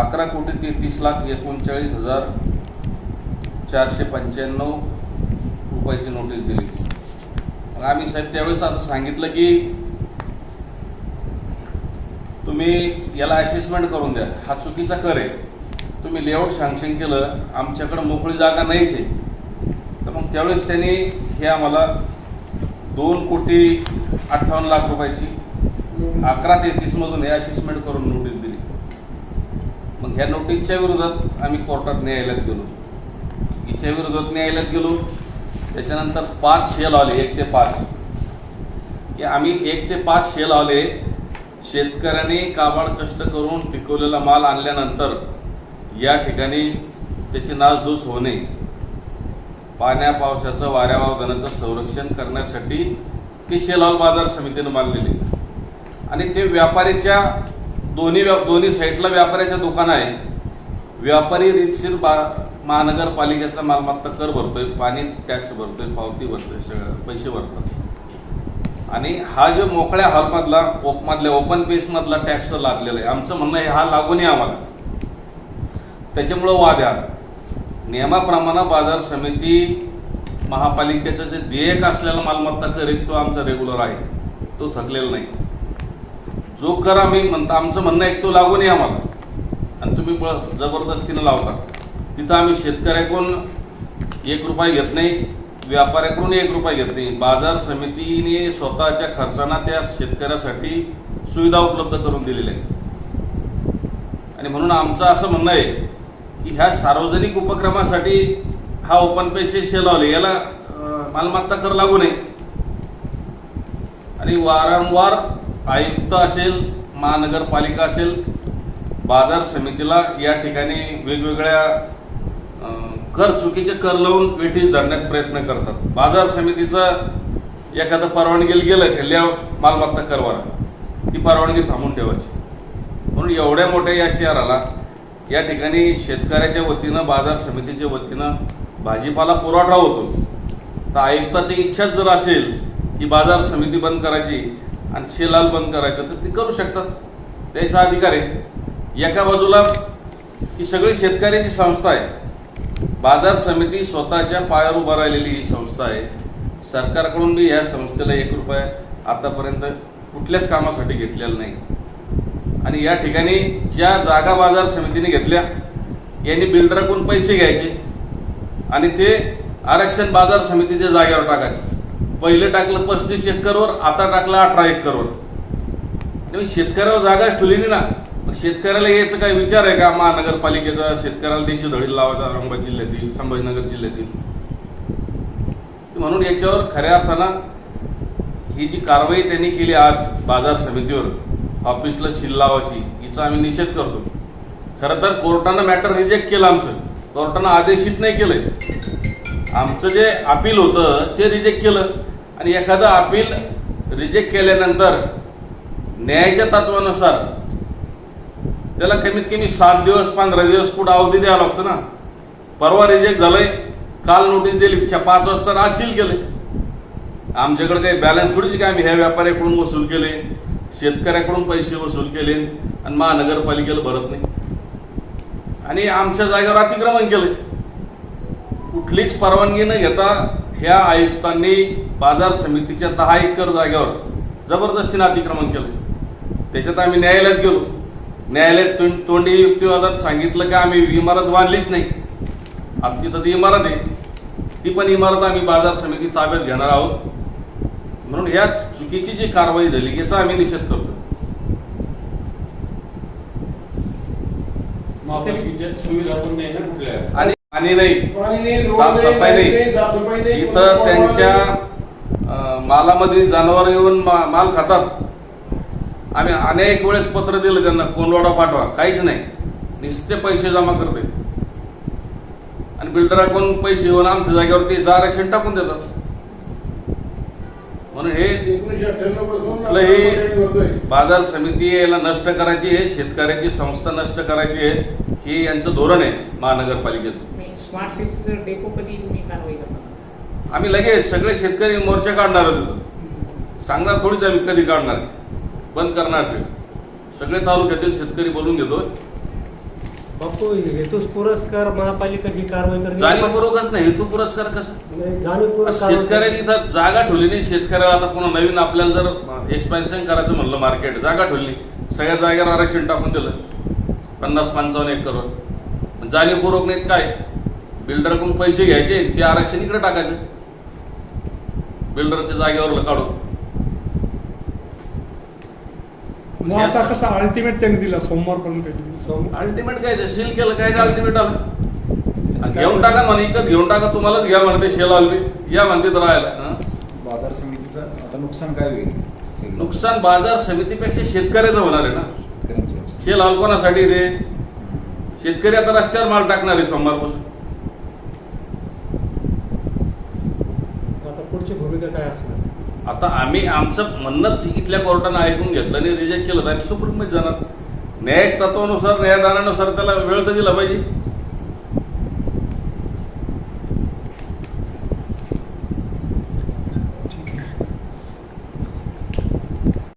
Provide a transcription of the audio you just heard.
अकरा कोटी तेहतीस लाख एकोणचाळीस हजार चारशे पंच्याण्णव रुपयाची नोटीस दिली. मग आम्ही साहेब त्यावेळेस असं सांगितलं की तुम्ही याला असेसमेंट करून द्या. हा चुकीचा कर आहे. तुम्ही लेआउट सँक्शन केलं आमच्याकडं मोकळी जागा नाहीच आहे. तर मग त्यावेळेस त्यांनी हे आम्हाला दोन कोटी अठ्ठावन्न लाख रुपयाची अकरा ते तीसमधून हे असेसमेंट करून नोटीस मग ह्या नोटीसच्या विरोधात आम्ही कोर्टात न्यायालयात गेलो. हिच्या विरोधात न्यायालयात गेलो. त्याच्यानंतर पाच शेल आले एक ते पाच. की आम्ही एक ते पाच शेल आले. शेतकऱ्याने काबाड कष्ट करून पिकवलेला माल आणल्यानंतर या ठिकाणी त्याची नासधूस होणे पाण्या पावसाचं वाऱ्या वावदानाचं संरक्षण करण्यासाठी ती शेलाल बाजार समितीनं मानलेले आणि ते व्यापारीच्या दोन्ही व्या दोन्ही साईडला व्यापाऱ्याच्या दुकान आहे. व्यापारी रीतशीर बा महानगरपालिकेचा मालमत्ता कर भरतोय पाणी टॅक्स भरतोय पावती भरतोय सगळं पैसे भरतात. आणि हा जो मोकळ्या हॉलमधला ओपमधल्या ओपन पेसमधला टॅक्स लागलेला आहे. आमचं म्हणणं आहे हा लागू नये आम्हाला. त्याच्यामुळं वाद आहे नियमाप्रमाणे बाजार समिती महापालिकेचं जे देयक असलेला मालमत्ता कर एक तो आमचा रेग्युलर आहे. तो थकलेला नाही. जो करा आम्ही म्हणता आमचं म्हणणं एक तो लागू नये आम्हाला. आणि तुम्ही जबरदस्तीनं लावता. तिथं आम्ही शेतकऱ्याकडून एक रुपया घेत नाही व्यापाऱ्याकडून एक रुपया घेत नाही. बाजार समितीने स्वतःच्या खर्चानं त्या शेतकऱ्यासाठी सुविधा उपलब्ध करून दिलेल्या आहे आणि म्हणून आमचं असं म्हणणं आहे की ह्या सार्वजनिक उपक्रमासाठी हा ओपन पैसे शेल लावले याला मालमत्ता कर लागू नये. आणि वारंवार आयुक्त असेल महानगरपालिका असेल बाजार समितीला या ठिकाणी वेगवेगळ्या कर चुकीचे कर लावून वेठीस धरण्याचा प्रयत्न करतात. बाजार समितीचं एखादं परवानगीला गेलं की ल्या मालमत्ता करवाला ती परवानगी थांबून ठेवायची. म्हणून एवढ्या मोठ्या या शहराला या ठिकाणी शेतकऱ्याच्या वतीनं बाजार समितीच्या वतीनं भाजीपाला पुरवठा होतो. तर आयुक्ताची इच्छाच जर असेल की बाजार समिती बंद करायची आणि शेलाल बंद करायचं तर ते करू शकतात. त्याचा अधिकार आहे. एका बाजूला ही सगळी शेतकऱ्याची संस्था आहे. बाजार समिती स्वतःच्या पायावर उभा राहिलेली ही संस्था आहे. सरकारकडून बी या संस्थेला एक रुपया आतापर्यंत कुठल्याच कामासाठी घेतलेला नाही. आणि या ठिकाणी ज्या जागा बाजार समितीने घेतल्या यांनी बिल्डरकडून पैसे घ्यायचे आणि ते आरक्षण बाजार समितीच्या जागेवर टाकायचे. पहिले टाकलं पस्तीस एकरवर आता टाकलं अठरा एकरवर शेतकऱ्यावर जागाच ठेवली नाही ना. शेतकऱ्याला यायचं काय विचार आहे का? महानगरपालिकेचा शेतकऱ्याला देशी धडील लावायचा औरंगाबाद जिल्ह्यातील संभाजीनगर जिल्ह्यातील? म्हणून याच्यावर खऱ्या अर्थानं ही जी कारवाई त्यांनी केली आज बाजार समितीवर ऑफिसला शिल लावायची हिचा आम्ही निषेध करतो. खरं तर कोर्टानं मॅटर रिजेक्ट केलं आमचं. कोर्टानं आदेशित नाही केलंय. आमचं जे अपील होतं ते रिजेक्ट केलं. आणि एखादं अपील रिजेक्ट केल्यानंतर न्यायाच्या तत्वानुसार त्याला कमीत कमी सात दिवस पंधरा दिवस कुठं अवधी द्यावं लागतं ना? परवा रिजेक्ट झालंय काल नोटीस दिली पाच वाजता आज गेले. आमच्याकडे काही बॅलन्स थोडीच काय आम्ही ह्या व्यापाऱ्याकडून वसूल केले शेतकऱ्याकडून पैसे वसूल केले आणि महानगरपालिकेला भरत नाही. आणि आमच्या जागेवर अतिक्रमण केले कुठलीच परवानगी न घेता ह्या आयुक्तांनी बाजार समितीच्या दहा एकर जागेवर जबरदस्तीनं अतिक्रमण केलं. त्याच्यात आम्ही न्यायालयात गेलो. न्यायालयात तोंड- युक्तिवादात सांगितलं की आम्ही इमारत बांधलीच नाही. आता तिथं ती इमारत आहे. ती पण इमारत आम्ही बाजार समिती ताब्यात घेणार आहोत. म्हणून या चुकीची जी कारवाई झाली याचा आम्ही निषेध करतो. सुविधा पण नाही ना कुठल्या? आणि पाणी नाही, साफसफाई नाही, इथं त्यांच्या मालामध्ये जनावर येऊन माल खातात. आम्ही अनेक वेळेस पत्र दिलं त्यांना कोंडवाडा पाठवा काहीच नाही. नुसते पैसे जमा करते. आणि बिल्डराकडून पैसे येऊन आमच्या जागेवर ते आरक्षण टाकून देतात. म्हणून हे. बाजार समिती याला नष्ट करायची आहे शेतकऱ्याची संस्था नष्ट करायची आहे हे यांचं धोरण आहे महानगरपालिकेचं. स्मार्ट सिटीचं डेपो कधी तुम्ही कारवाई करणार? आम्ही लगेच सगळे शेतकरी मोर्चा काढणार होतो. सांगणार थोडीच आम्ही कधी काढणार. बंद करणार सगळे सगळे तालुक्यातील शेतकरी बोलून घेतो. बापू हेतूच पुरस्कार महापालिका ही कारवाई करते. जाणीवपूर्वकच नाही. हेतू पुरस्कार कसा? नाही, जाणीवपूर्वक शेतकऱ्याची इथं जागा ठेवली नाही. शेतकऱ्याला आता पुन्हा नवीन आपल्याला जर एक्सपेन्शन करायचं म्हणलं मार्केट जागा ठेवली. सगळ्या जागेवर आरक्षण टाकून दिलं. पन्नास पंचावन्न एकरवर जाणीवपूर्वक नाहीत काय? बिल्डरकडून पैसे घ्यायचे ते आरक्षण इकडे टाकायचं. बिल्डरच्या जागेवर काढून. मग आता कसं अल्टिमेट त्यांनी दिला सोमवारपर्यंत सोम- अल्टिमेट काय ते सील केलं काय अल्टिमेट आलं? घेऊन टाका म्हणे इकत घेऊन टाका तुम्हालाच घ्या म्हणते शेल आलबी या म्हणते तर राहायला? बाजार समितीचं आता नुकसान काय होईल? नुकसान बाजार समितीपेक्षा शेतकऱ्याचं होणार आहे ना. शेल अल्पनासाठी ते. शेतकरी आता रस्त्यावर माल टाकणार आहे सोमवारपासून. आता भूमिका काय असणार? आता आम्ही आमचं म्हणणंच इथल्या कोर्टानं ऐकून घेतलं आणि रिजेक्ट केलं तर आम्ही सुप्रीम जाणार. न्यायिक तत्वानुसार न्यायदानानुसार त्याला वेळ तर दिला पाहिजे.